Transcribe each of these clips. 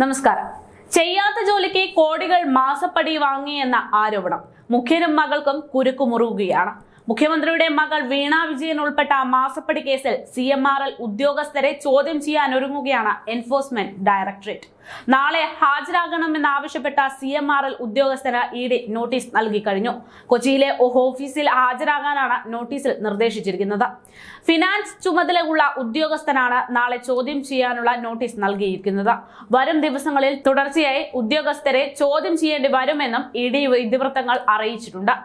നമസ്കാരം. ചെയ്യാത്ത ജോലിക്ക് കോടികൾ മാസപ്പടി വാങ്ങി എന്ന ആരോപണം. മുഖ്യനും മകൾക്കും കുരുക്കുമുറുകുകയാണ്. മുഖ്യമന്ത്രിയുടെ മകൾ വീണ വിജയൻ ഉൾപ്പെട്ട മാസപ്പടി കേസിൽ സി എം ആർ എൽ ഉദ്യോഗസ്ഥരെ ചോദ്യം ചെയ്യാൻ ഒരുങ്ങുകയാണ് എൻഫോഴ്സ്മെന്റ് ഡയറക്ടറേറ്റ്. നാളെ ഹാജരാകണമെന്നാവശ്യപ്പെട്ട സി എം ആർ എൽ ഉദ്യോഗസ്ഥന് ഇ ഡി നോട്ടീസ് നൽകി കഴിഞ്ഞു. കൊച്ചിയിലെ ഓഫീസിൽ ഹാജരാകാനാണ് നോട്ടീസിൽ നിർദ്ദേശിച്ചിരിക്കുന്നത്. ഫിനാൻസ് ചുമതലയുള്ള ഉദ്യോഗസ്ഥനാണ് നാളെ ചോദ്യം ചെയ്യാനുള്ള നോട്ടീസ് നൽകിയിരിക്കുന്നത്. വരും ദിവസങ്ങളിൽ തുടർച്ചയായി ഉദ്യോഗസ്ഥരെ ചോദ്യം ചെയ്യേണ്ടി വരുമെന്നും ഇ ഡി അറിയിച്ചിട്ടുണ്ട്.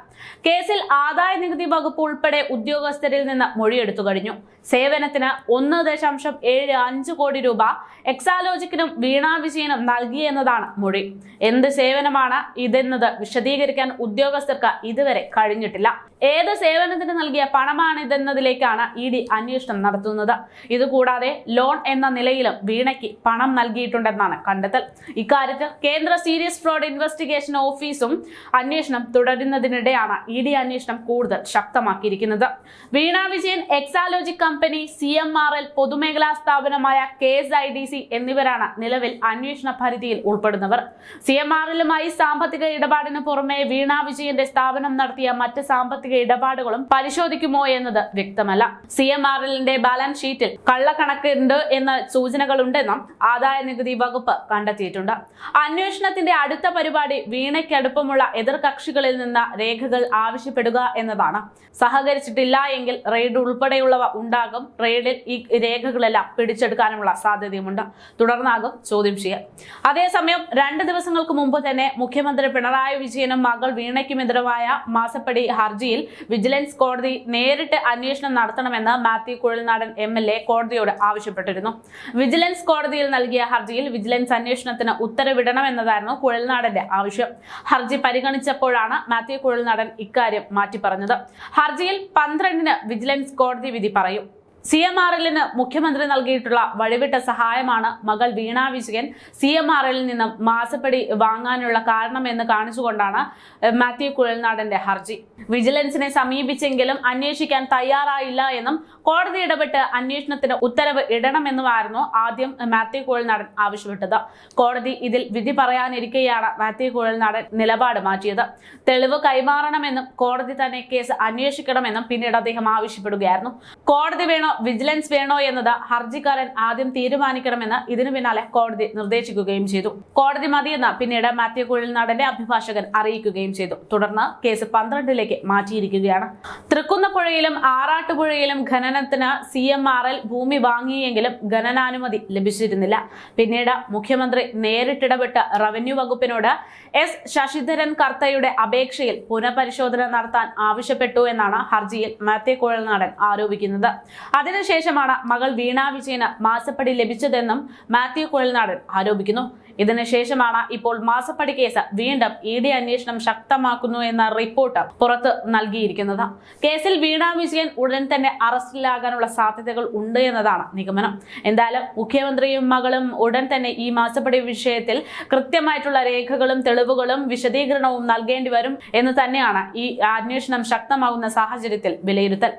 കേസിൽ ആദായ നികുതി വകുപ്പ് ഉൾപ്പെടെ ഉദ്യോഗസ്ഥരിൽ നിന്ന് മൊഴിയെടുത്തു കഴിഞ്ഞു. സേവനത്തിന് ഒന്ന് ദശാംശം ഏഴ് അഞ്ച് കോടി രൂപ എക്സാലോജിക്കിനും വീണ നൽകിയെന്നതാണ് മൊഴി. എന്ത് സേവനമാണ് ഇതെന്നത് വിശദീകരിക്കാൻ ഉദ്യോഗസ്ഥർക്ക് ഇതുവരെ കഴിഞ്ഞിട്ടില്ല. ഏത് സേവനത്തിന് നൽകിയ പണമാണിതെന്നതിലേക്കാണ് ഇ ഡി അന്വേഷണം നടത്തുന്നത്. ഇതുകൂടാതെ ലോൺ എന്ന നിലയിലും വീണയ്ക്ക് പണം നൽകിയിട്ടുണ്ടെന്നാണ് കണ്ടെത്തൽ. ഇക്കാര്യത്തിൽ കേന്ദ്ര സീരിയസ് ഫ്രോഡ് ഇൻവെസ്റ്റിഗേഷൻ ഓഫീസും അന്വേഷണം തുടരുന്നതിനിടെയാണ് ഇ ഡി അന്വേഷണം കൂടുതൽ ശക്തമാക്കിയിരിക്കുന്നത്. Veena Vijayan Exalogic company C M R L പൊതുമേഖലാ സ്ഥാപനമായ K S I D C എന്നിവരാണ് നിലവിൽ അന്വേഷണ പരിധിയിൽ ഉൾപ്പെടുന്നവർ. സി എം ആർ എല്ലുമായി സാമ്പത്തിക ഇടപാടിന് പുറമെ വീണ വിജയന്റെ സ്ഥാപനം നടത്തിയ മറ്റ് സാമ്പത്തിക ഇടപാടുകളും പരിശോധിക്കുമോ എന്നത് വ്യക്തമല്ല. സി എം ആർ എല്ലിന്റെ ബാലൻസ് ഷീറ്റിൽ കള്ളക്കണക്കുണ്ട് എന്ന സൂചനകളുണ്ടെന്നും ആദായ നികുതി വകുപ്പ് കണ്ടെത്തിയിട്ടുണ്ട്. അന്വേഷണത്തിന്റെ അടുത്ത പരിപാടി വീണയ്ക്കടുപ്പമുള്ള എതിർകക്ഷികളിൽ നിന്ന് രേഖകൾ ആവശ്യപ്പെടുക എന്നതാണ് സഹകരിച്ചിട്ടില്ല എങ്കിൽ റെയ്ഡ് ഉൾപ്പെടെയുള്ളവ ഉണ്ടാകും. റെയ്ഡിൽ ഈ രേഖകളെല്ലാം പിടിച്ചെടുക്കാനുള്ള സാധ്യതയുമുണ്ട്. തുടർന്നാകും ചോദ്യം ചെയ്യൽ അതേസമയം രണ്ട് ദിവസങ്ങൾക്ക് മുമ്പ് തന്നെ മുഖ്യമന്ത്രി പിണറായി വിജയനും മകൾ വീണയ്ക്കുമെതിരമായ മാസപ്പടി ഹർജിയിൽ വിജിലൻസ് കോടതി നേരിട്ട് അന്വേഷണം നടത്തണമെന്ന് Mathew Kuzhalnadan M L A കോടതിയോട് ആവശ്യപ്പെട്ടിരുന്നു. വിജിലൻസ് കോടതിയിൽ നൽകിയ ഹർജിയിൽ വിജിലൻസ് അന്വേഷണത്തിന് ഉത്തരവിടണമെന്നതായിരുന്നു കുഴൽനാടന്റെ ആവശ്യം. ഹർജി പരിഗണിച്ചപ്പോഴാണ് മാത്യു കുഴൽനാടൻ ഇക്കാര്യം മാറ്റി പറഞ്ഞത് ഹർജിയിൽ പന്ത്രണ്ടിന് വിജിലൻസ് കോടതി വിധി പറയും. സി എം ആർ എല്ലിന് മുഖ്യമന്ത്രി നൽകിയിട്ടുള്ള വഴിവിട്ട സഹായമാണ് മകൾ Veena Vijayan. C M R എല്ലിൽ നിന്നും മാസപ്പടി വാങ്ങാനുള്ള കാരണം എന്ന് കാണിച്ചുകൊണ്ടാണ് മാത്യു കുഴൽനാടന്റെ ഹർജി. വിജിലൻസിനെ സമീപിച്ചെങ്കിലും അന്വേഷിക്കാൻ തയ്യാറായില്ല എന്നും കോടതി ഇടപെട്ട് അന്വേഷണത്തിന് ഉത്തരവ് ഇടണമെന്നുമായിരുന്നു ആദ്യം മാത്യു കുഴൽനാടൻ ആവശ്യപ്പെട്ടത്. കോടതി ഇതിൽ വിധി പറയാനിരിക്കെയാണ് മാത്യു കുഴൽനാടൻ നിലപാട് മാറ്റിയത്. തെളിവ് കൈമാറണമെന്നും കോടതി തന്നെ കേസ് അന്വേഷിക്കണമെന്നും പിന്നീട് അദ്ദേഹം ആവശ്യപ്പെടുകയായിരുന്നു. കോടതി വേണോ വിജിലൻസ് വേണോ എന്നത് ഹർജിക്കാരൻ ആദ്യം തീരുമാനിക്കണമെന്ന് ഇതിനു പിന്നാലെ കോടതി നിർദ്ദേശിക്കുകയും ചെയ്തു. കോടതി മതിയെന്ന് പിന്നീട് മാത്യു കുഴൽനാടന്റെ അഭിഭാഷകൻ അറിയിക്കുകയും ചെയ്തു. തുടർന്ന് കേസ് പന്ത്രണ്ടിലേക്ക് മാറ്റിയിരിക്കുകയാണ്. തൃക്കുന്നപ്പുഴയിലും ആറാട്ടുപുഴയിലും ഖനനത്തിന് സി ഭൂമി വാങ്ങിയെങ്കിലും ഖനനാനുമതി ലഭിച്ചിരുന്നില്ല. പിന്നീട് മുഖ്യമന്ത്രി നേരിട്ടിടപെട്ട് റവന്യൂ വകുപ്പിനോട് എസ് ശശിധരൻ കർത്തയുടെ അപേക്ഷയിൽ പുനഃപരിശോധന നടത്താൻ ആവശ്യപ്പെട്ടു എന്നാണ് ഹർജിയിൽ മാത്യു കുഴൽനാടൻ ആരോപിക്കുന്നത്. അതിനുശേഷമാണ് മകൾ വീണ വിജയന് മാസപ്പടി ലഭിച്ചതെന്നും മാത്യു കുഴൽനാടൻ ആരോപിക്കുന്നു. ഇതിനുശേഷമാണ് ഇപ്പോൾ മാസപ്പടി കേസ് വീണ്ടും ഇ ഡി അന്വേഷണം ശക്തമാക്കുന്നു എന്ന റിപ്പോർട്ട് പുറത്ത് നൽകിയിരിക്കുന്നത്. കേസിൽ വീണ വിജയൻ ഉടൻ തന്നെ അറസ്റ്റിലാകാനുള്ള സാധ്യതകൾ ഉണ്ട് എന്നതാണ് നിഗമനം. എന്തായാലും മുഖ്യമന്ത്രിയും മകളും ഉടൻ തന്നെ ഈ മാസപ്പടി വിഷയത്തിൽ കൃത്യമായിട്ടുള്ള രേഖകളും തെളിവുകളും വിശദീകരണവും നൽകേണ്ടി വരും എന്ന് തന്നെയാണ് ഈ അന്വേഷണം ശക്തമാകുന്ന സാഹചര്യത്തിൽ വിലയിരുത്തൽ.